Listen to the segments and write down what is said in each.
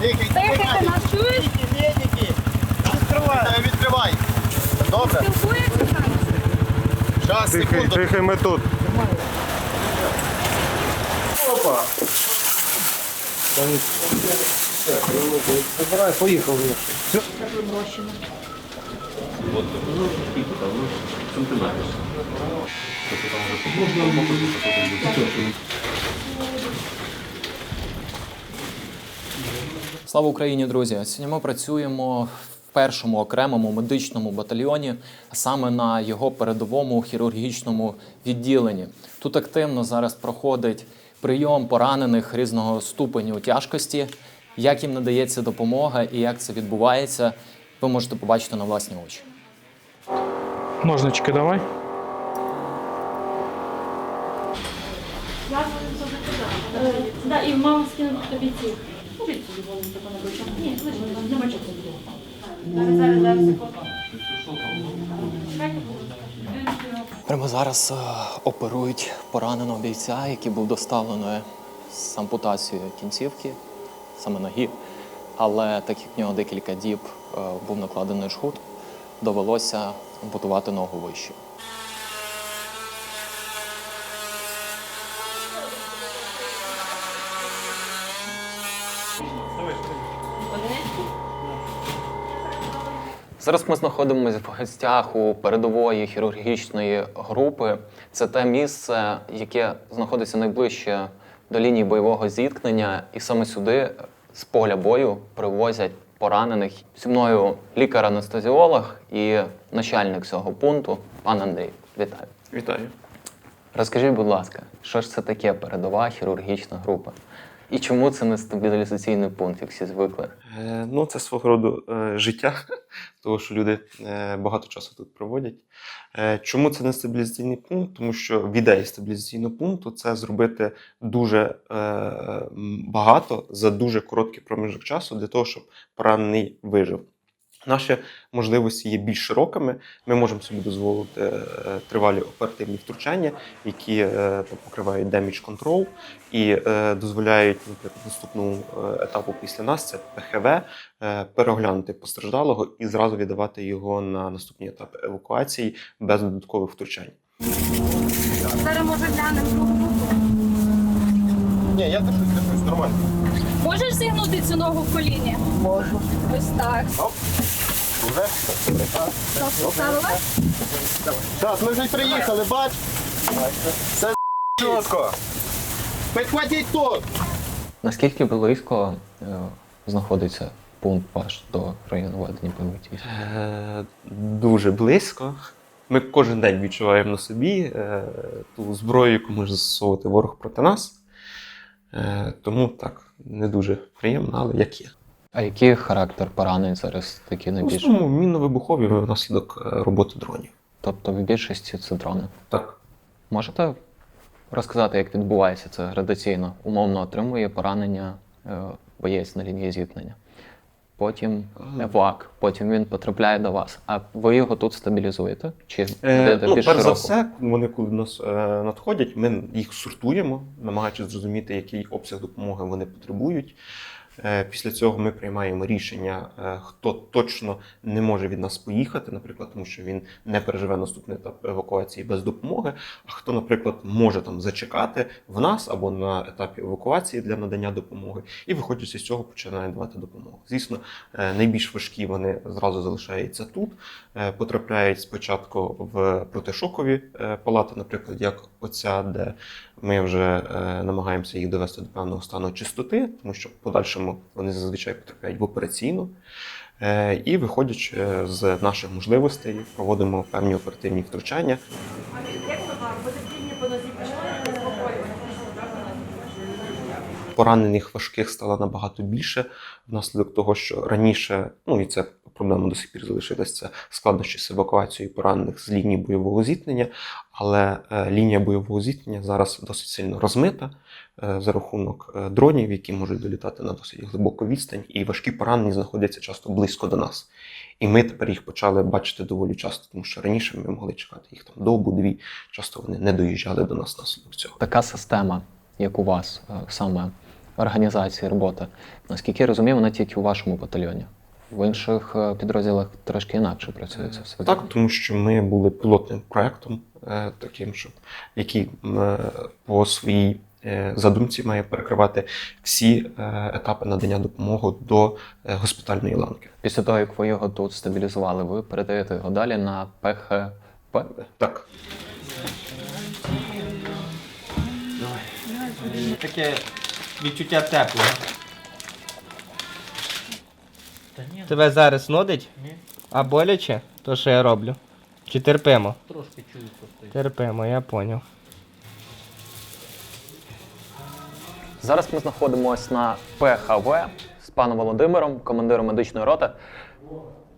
Тихий, Тихий, нас чуєш? Відкривай. Відкривай. Добре. Спілкуєшся з нами? Час, Тихий, секунду. тихий, ми тут. Опа. Забирай, поїхав. Слава Україні, друзі! Сьогодні ми працюємо в першому окремому медичному батальйоні, а саме на його передовому хірургічному відділенні. Тут активно зараз проходить прийом поранених різного ступеню тяжкості. Як їм надається допомога і як це відбувається, ви можете побачити на власні очі. Ножнички давай. Я Да, і мама скинула тобі ці. Собі голову. Ні, нема чого. Зараз, зараз, зараз, секунду. Прямо зараз е, оперують пораненого бійця, який був доставлений з ампутацією кінцівки, саме ноги. Але так як в нього декілька діб е, був накладений жгут, довелося ампутувати ногу вище. Зараз ми знаходимося в гостях у передової хірургічної групи. Це те місце, яке знаходиться найближче до лінії бойового зіткнення, і саме сюди з поля бою привозять поранених. Зі мною лікар-анестезіолог і начальник цього пункту, пан Андрій. Вітаю. Вітаю. Розкажіть, будь ласка, що ж це таке передова хірургічна група? І чому це не стабілізаційний пункт, як всі звикли? Е, ну, це свого роду е, життя, тому що люди е, багато часу тут проводять. Чому це не стабілізаційний пункт? Тому що в ідеї стабілізаційного пункту це зробити дуже багато за дуже короткий проміжок часу для того, щоб поранений вижив. Наші можливості є більш широкими. Ми можемо собі дозволити е, тривалі оперативні втручання, які е, там покривають damage control і е, дозволяють, наприклад, наступному е, етапу після нас це ПХВ, е, переглянути постраждалого і зразу віддавати його на наступні етапи евакуації без додаткових втручань. Зараз може глянемо. Ні, я держусь, держусь, нормально. Можеш зігнути цю ногу в коліні? Можу. Ось так. Уже? Поставила? Зараз, ми вже й приїхали, бач? Це чітко. Підхватіть тут. Наскільки близько е, знаходиться пункт ваш до району ведення бойових? Е, Дуже близько. Ми кожен день відчуваємо на собі е, ту зброю, яку може застосовувати ворог проти нас. Е, Тому так, не дуже приємно, але як є. А який характер поранень зараз такі В найбільш? основному мінно-вибухові внаслідок е, роботи дронів. Тобто в більшості це дрони. Так. Можете розказати, як відбувається це градаційно? Умовно отримує поранення е, боєць на лінії зіткнення. Потім евак, потім він потрапляє до вас. А ви його тут стабілізуєте? Чи Е, ну, більш перш за все, вони коли до нас е, надходять, ми їх сортуємо, намагаючись зрозуміти, який обсяг допомоги вони потребують. Е, після цього ми приймаємо рішення, е, хто точно не може від нас поїхати, наприклад, тому що він не переживе наступний етап евакуації без допомоги. А хто, наприклад, може там зачекати в нас або на етапі евакуації для надання допомоги, і виходячи з цього, починає давати допомогу. Звісно, е, найбільш важкі вони зразу залишаються тут, потрапляють спочатку в протишокові палати, наприклад, як оця, де ми вже намагаємося їх довести до певного стану чистоти, тому що в подальшому вони зазвичай потрапляють в операційну. Е, І виходячи е, з наших можливостей, проводимо певні оперативні втручання. Поранених важких стало набагато більше внаслідок того, що раніше, ну і це проблема до сих пір залишилась, це складнощі з евакуацією поранених з лінії бойового зіткнення, але е, лінія бойового зіткнення зараз досить сильно розмита е, за рахунок е, дронів, які можуть долітати на досить глибоку відстань, і важкі поранені знаходяться часто близько до нас. І ми тепер їх почали бачити доволі часто, тому що раніше ми могли чекати їх там добу-дві. Часто вони не доїжджали до нас наслідок цього. Така система, як у вас, саме організації роботи. Наскільки я розумію, вона тільки у вашому батальйоні. В інших е, підрозділах трошки інакше працює це все. Так, тому що ми були пілотним проектом, е, таким, що, який е, по своїй задумці має перекривати всі етапи надання допомоги до госпітальної ланки. Після того, як ви його тут стабілізували, ви передаєте його далі на ПХП. Так. Таке відчуття тепло. Тебе зараз нудить? Ні. А боляче? То, що я роблю? Чи терпимо? Трошки чую просто. Терпимо, я поняв. Зараз ми знаходимося на ПХВ з паном Володимиром, командиром медичної роти.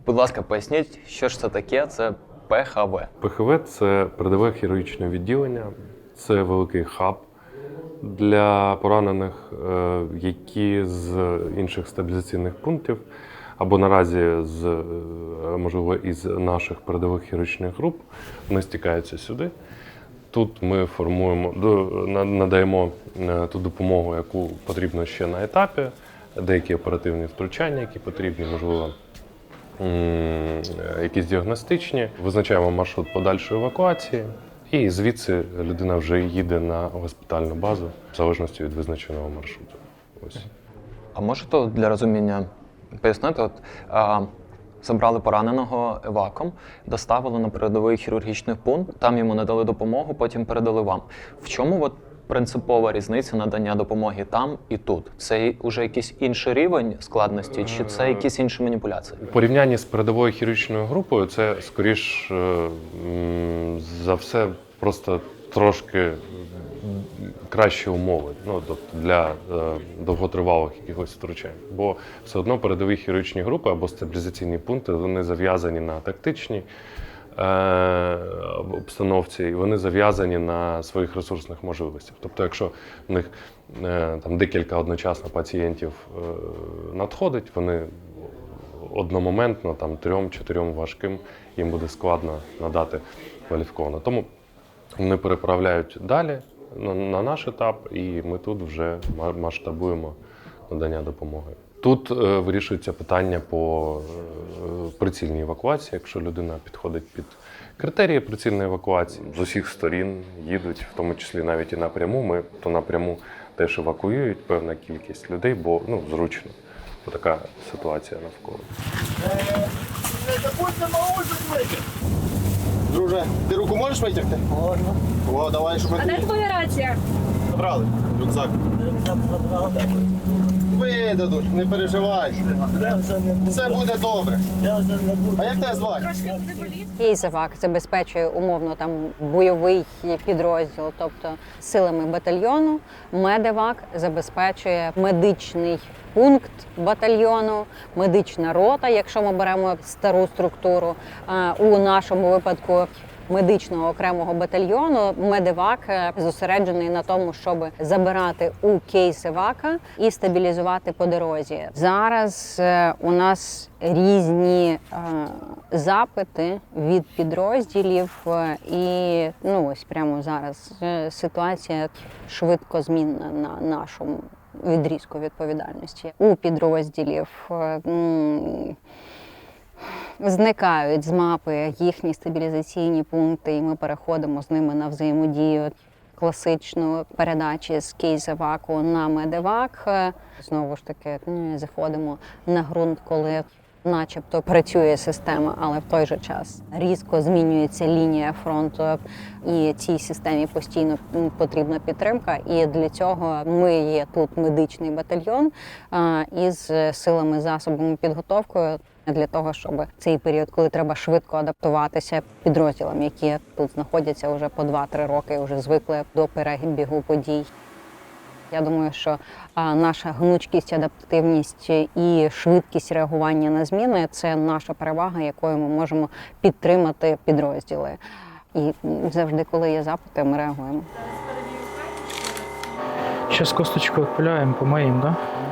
Будь ласка, поясніть, що ж це таке? Це ПХВ. ПХВ це передове хірургічне відділення, це великий хаб для поранених, е, які з інших стабілізаційних пунктів або наразі з е, можливо із наших передових хірургічних груп вони стікаються сюди. Тут ми формуємо, надаємо е, ту допомогу, яку потрібно ще на етапі, деякі оперативні втручання, які потрібні, можливо, е, якісь діагностичні, визначаємо маршрут подальшої евакуації, і звідси людина вже їде на госпітальну базу в залежності від визначеного маршруту. Ось. А можете для розуміння пояснити? От, а, забрали пораненого еваком, доставили на передовий хірургічний пункт, там йому надали допомогу, потім передали вам. В чому от принципова різниця надання допомоги там і тут? Це вже якийсь інший рівень складності, чи це якісь інші маніпуляції? У порівнянні з передовою хірургічною групою, це скоріш е, м, за все просто трошки кращі умови ну, тобто для е, довготривалих якихось втручань. Бо все одно передові хірургічні групи або стабілізаційні пункти вони зав'язані на тактичній е, обстановці, і вони зав'язані на своїх ресурсних можливостях. Тобто, якщо в них е, там декілька одночасно пацієнтів надходить, вони одномоментно там трьом-чотирьом важким їм буде складно надати кваліфіковано. Тому вони переправляють далі на, на наш етап, і ми тут вже ма- масштабуємо надання допомоги. Тут е, вирішується питання по е, прицільній евакуації. Якщо людина підходить під критерії прицільної евакуації, з усіх сторін їдуть, в тому числі навіть і напряму. Ми то напряму теж евакуюють певна кількість людей, бо ну зручно. Бо така ситуація навколо. Друже, ти руку можеш витягти? Можна. О, давай, щоб А де твоя рація? Забрали. Рюкзак. Видадуть, не переживай. Все буде добре. А як тебе звати? Кейзевак забезпечує умовно там бойовий підрозділ, тобто силами батальйону. Медевак забезпечує медичний пункт батальйону, медична рота, якщо ми беремо стару структуру. У нашому випадку медичного окремого батальйону медевак е, зосереджений на тому, щоб забирати у кейс евака і стабілізувати по дорозі. Зараз е, у нас різні е, запити від підрозділів, і ну ось прямо зараз ситуація швидко змінна на нашому відрізку відповідальності у підрозділів. Зникають з мапи їхні стабілізаційні пункти, і ми переходимо з ними на взаємодію класичну передачі з кейзеваку на медевак. Знову ж таки, ну, заходимо на ґрунт, коли начебто працює система, але в той же час різко змінюється лінія фронту, і цій системі постійно потрібна підтримка. І для цього ми є тут медичний батальйон із силами, засобами, підготовкою для того, щоб цей період, коли треба швидко адаптуватися підрозділам, які тут знаходяться вже по 2-3 роки, вже звикли до перебігу подій. Я думаю, що наша гнучкість, адаптивність і швидкість реагування на зміни це наша перевага, якою ми можемо підтримати підрозділи. І завжди, коли є запити, ми реагуємо. Зараз косточку відпиляємо, помиємо, так? Да?